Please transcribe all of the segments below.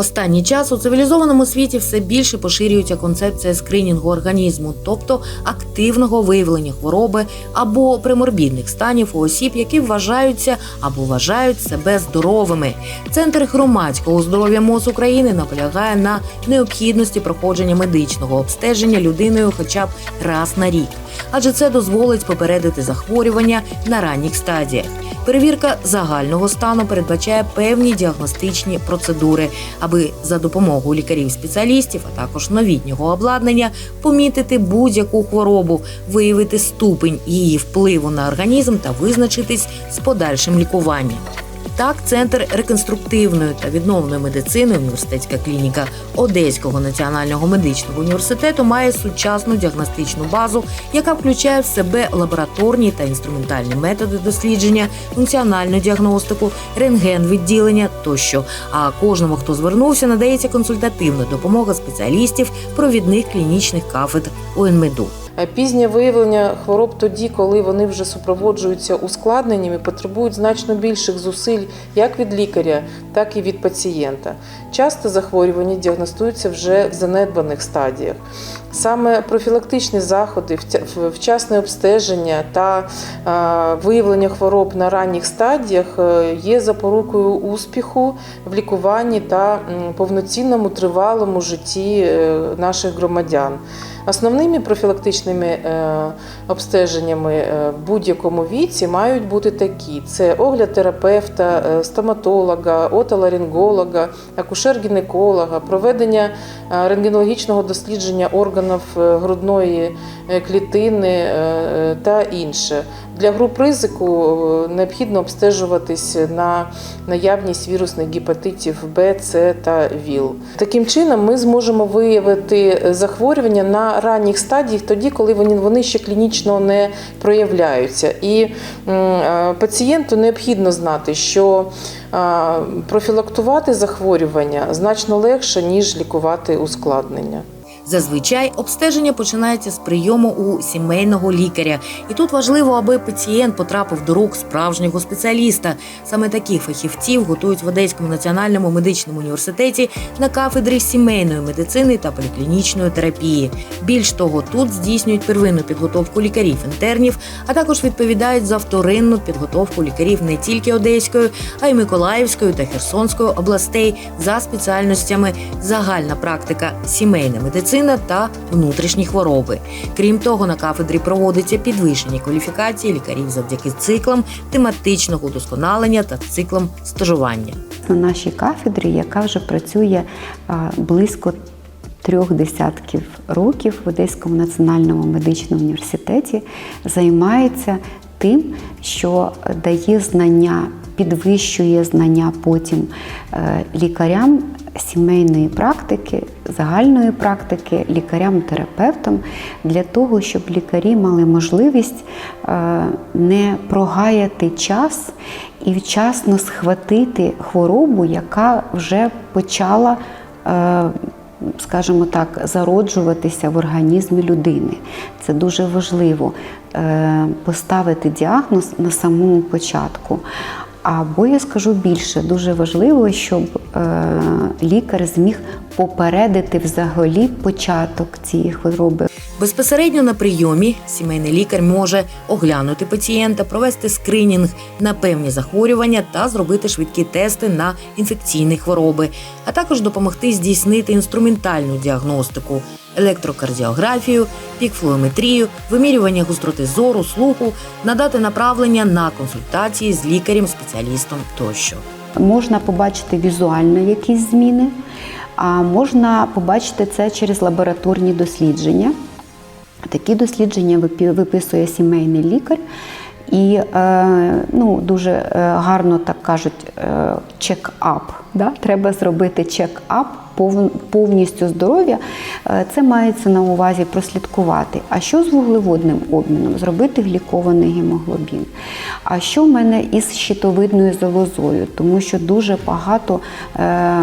Останній час у цивілізованому світі все більше поширюється концепція скринінгу організму, тобто активного виявлення хвороби або приморбідних станів у осіб, які вважаються або вважають себе здоровими. Центр громадського здоров'я МОЗ України наполягає на необхідності проходження медичного обстеження людиною хоча б раз на рік, адже це дозволить попередити захворювання на ранніх стадіях. Перевірка загального стану передбачає певні діагностичні процедури, аби за допомогою лікарів-спеціалістів, а також новітнього обладнання помітити будь-яку хворобу, виявити ступень її впливу на організм та визначитись з подальшим лікуванням. Так, центр реконструктивної та відновної медицини, університетська клініка Одеського національного медичного університету має сучасну діагностичну базу, яка включає в себе лабораторні та інструментальні методи дослідження, функціональну діагностику, рентген-відділення тощо. А кожному, хто звернувся, надається консультативна допомога спеціалістів провідних клінічних кафедр УНМЕДУ. Е, Пізнє виявлення хвороб тоді, коли вони вже супроводжуються ускладненнями, потребують значно більших зусиль як від лікаря, так і від пацієнта. Часто захворювання діагностуються вже в занедбаних стадіях. Саме профілактичні заходи, вчасне обстеження та виявлення хвороб на ранніх стадіях е, є запорукою успіху в лікуванні та повноцінному тривалому житті е, наших громадян. Основними профілактичними е, обстеженнями в будь-якому віці мають бути такі: це огляд терапевта, стоматолога, отоларинголога, акушер-гінеколога, проведення рентгенологічного дослідження органів е, грудної е, клітини е, та інше. Для груп ризику необхідно обстежуватись на наявність вірусних гепатитів Б, С та ВІЛ. Таким чином, ми зможемо виявити захворювання на ранніх стадіях, тоді, коли вони, ще клінічно не проявляються. І пацієнту необхідно знати, що профілактувати захворювання значно легше, ніж лікувати ускладнення. Зазвичай обстеження починається з прийому у сімейного лікаря, і тут важливо, аби пацієнт потрапив до рук справжнього спеціаліста. Саме таких фахівців готують в Одеському національному медичному університеті на кафедрі сімейної медицини та поліклінічної терапії. Більш того, тут здійснюють первинну підготовку лікарів-інтернів, а також відповідають за вторинну підготовку лікарів не тільки Одеської, а й Миколаївської та Херсонської областей за спеціальностями загальна практика, сімейна медицина та внутрішні хвороби. Крім того, на кафедрі проводиться підвищення кваліфікації лікарів завдяки циклам тематичного удосконалення та циклам стажування. на нашій кафедрі, яка вже працює близько трьох десятків років в Одеському національному медичному університеті, займається тим, що дає знання, підвищує знання потім е, лікарям сімейної практики, загальної практики, лікарям-терапевтам для того, щоб лікарі мали можливість е, не прогаяти час і вчасно схватити хворобу, яка вже почала. е, Скажімо так, зароджуватися в організмі людини. Це дуже важливо е, поставити діагноз на самому початку. Або я скажу більше, дуже важливо, щоб е, лікар зміг попередити взагалі початок цієї хвороби. Безпосередньо на прийомі сімейний лікар може оглянути пацієнта, провести скринінг на певні захворювання та зробити швидкі тести на інфекційні хвороби, а також допомогти здійснити інструментальну діагностику, електрокардіографію, пікфлометрію, вимірювання гостроти зору, слуху, надати направлення на консультації з лікарем-спеціалістом тощо. Можна побачити візуально якісь зміни, а можна побачити це через лабораторні дослідження. Такі дослідження виписує сімейний лікар. І е, ну, дуже е, гарно так кажуть, е, чек-ап. Да? Треба зробити чек-ап повністю здоров'я. Е, Це мається на увазі прослідкувати. А що з вуглеводним обміном? Зробити глікований гемоглобін. А що в мене із щитовидною залозою? Тому що дуже багато е,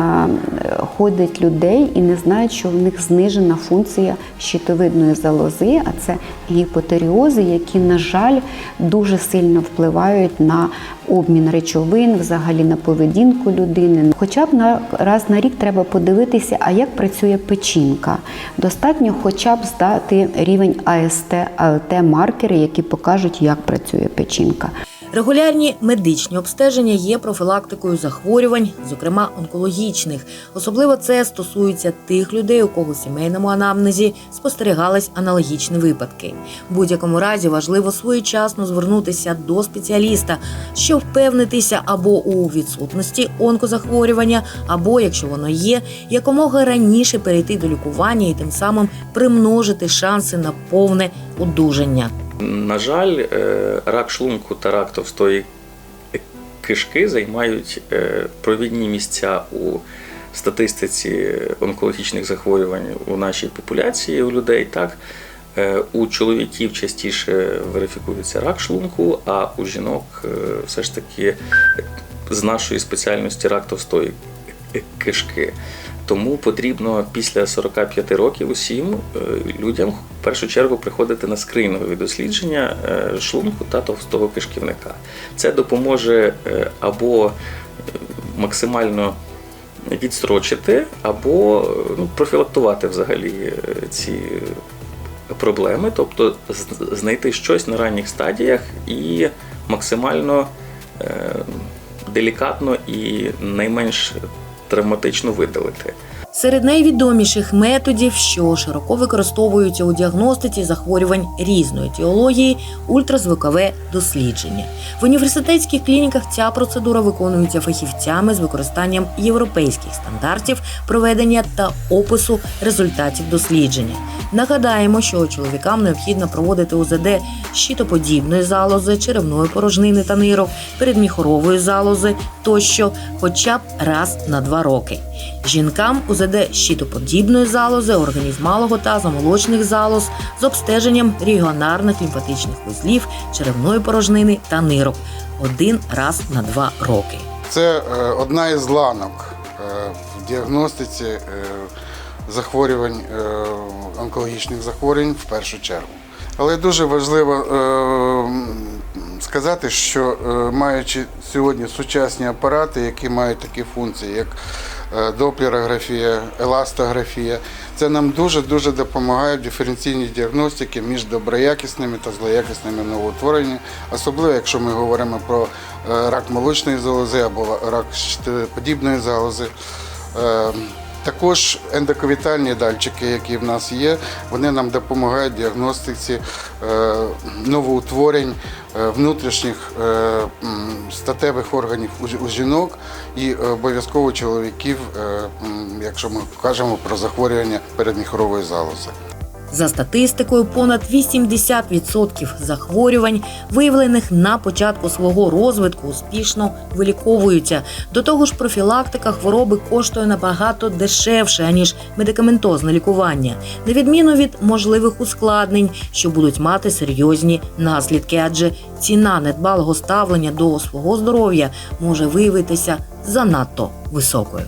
ходить людей і не знають, що в них знижена функція щитовидної залози, а це гіпотеріози, які, на жаль, дуже сильно впливають на обмін речовин, взагалі на поведінку. Шлунку людини. Хоча б на раз на рік треба подивитися, а як працює печінка. Достатньо хоча б здати рівень АСТ, АЛТ маркери, які покажуть, як працює печінка. Регулярні медичні обстеження є профілактикою захворювань, зокрема онкологічних. Особливо це стосується тих людей, у кого в сімейному анамнезі спостерігались аналогічні випадки. В будь-якому разі важливо своєчасно звернутися до спеціаліста, щоб впевнитися або у відсутності онкозахворювання, або якщо воно є, якомога раніше перейти до лікування і тим самим примножити шанси на повне одужання. На жаль, е, рак шлунку та рак товстої кишки займають е, провідні місця у статистиці онкологічних захворювань у нашій популяції у людей. Так Е, у чоловіків частіше верифікується рак шлунку, а у жінок все ж таки з нашої спеціальності рак товстої кишки. Тому потрібно після 45 років усім е, людям в першу чергу приходити на скринінгові дослідження е, шлунку та товстого кишківника. Це допоможе е, або максимально відстрочити, або ну, профілактувати взагалі ці проблеми, тобто знайти щось на ранніх стадіях і максимально делікатно і найменш травматично видалити. Серед найвідоміших методів, що широко використовуються у діагностиці захворювань різної етіології, ультразвукове дослідження. В університетських клініках ця процедура виконується фахівцями з використанням європейських стандартів проведення та опису результатів дослідження. Нагадаємо, що чоловікам необхідно проводити УЗД щитоподібної залози, черевної порожнини та нирок, передміхорової залози тощо, хоча б раз на два роки. Жінкам УЗД щитоподібної залози, органів малого тазу, молочних залоз з обстеженням регіонарних лімфатичних вузлів, черевної порожнини та нирок один раз на два роки. Це е, одна із ланок е, в діагностиці е, захворювань, онкологічних захворювань в першу чергу. Але дуже важливо сказати, що маючи сьогодні сучасні апарати, які мають такі функції, як доплерографія, еластографія, це нам дуже-дуже допомагає в диференційній діагностиці між доброякісними та злоякісними новоутвореннями, особливо якщо ми говоримо про е, рак молочної залози або рак щитоподібної залози. Також ендоковітальні датчики, які в нас є, вони нам допомагають діагностиці е, новоутворень е, внутрішніх е, статевих органів у- жінок і обов'язково чоловіків, якщо ми кажемо про захворювання передміхорової залози. За статистикою, понад 80% захворювань, виявлених на початку свого розвитку, успішно виліковуються. До того ж, профілактика хвороби коштує набагато дешевше аніж медикаментозне лікування, на відміну від можливих ускладнень, що будуть мати серйозні наслідки, адже ціна недбалого ставлення до свого здоров'я може виявитися занадто високою.